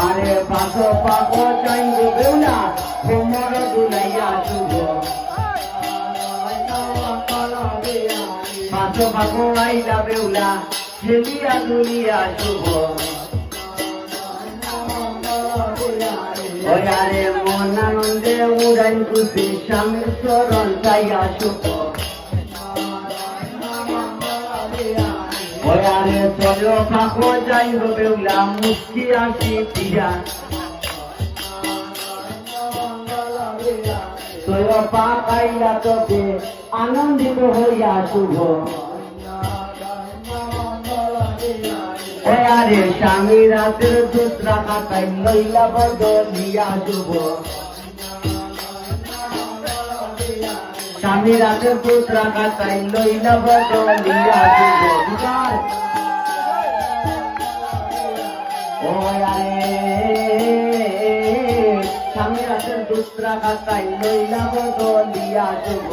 আরে পাশ পাক চাইব বেউলা কোমর দুলাইয়া শুভ। পাশ পাক আইলা বেউলা ছেলিয়া দুলিয়া শুভ। ওয়ারে মন আনন্দে উড়াই খুশি স্বামীর চরণ চাইয়া শুভ। ওয়ারে চলো পাক যাইব বেউলা মুক্তি আসি পিয়া আনন্দিত হইয়া শুভ। স্বামী রাতের দুসরা কাটাই লইলা বদলিয়া শুভ। স্বামী রাতের দুসরা কাটাই লইলা বদলিয়া শুভ বিচার। ওয়ারে স্বামী রাতের দুসরা লইলা বদলিয়া শুভ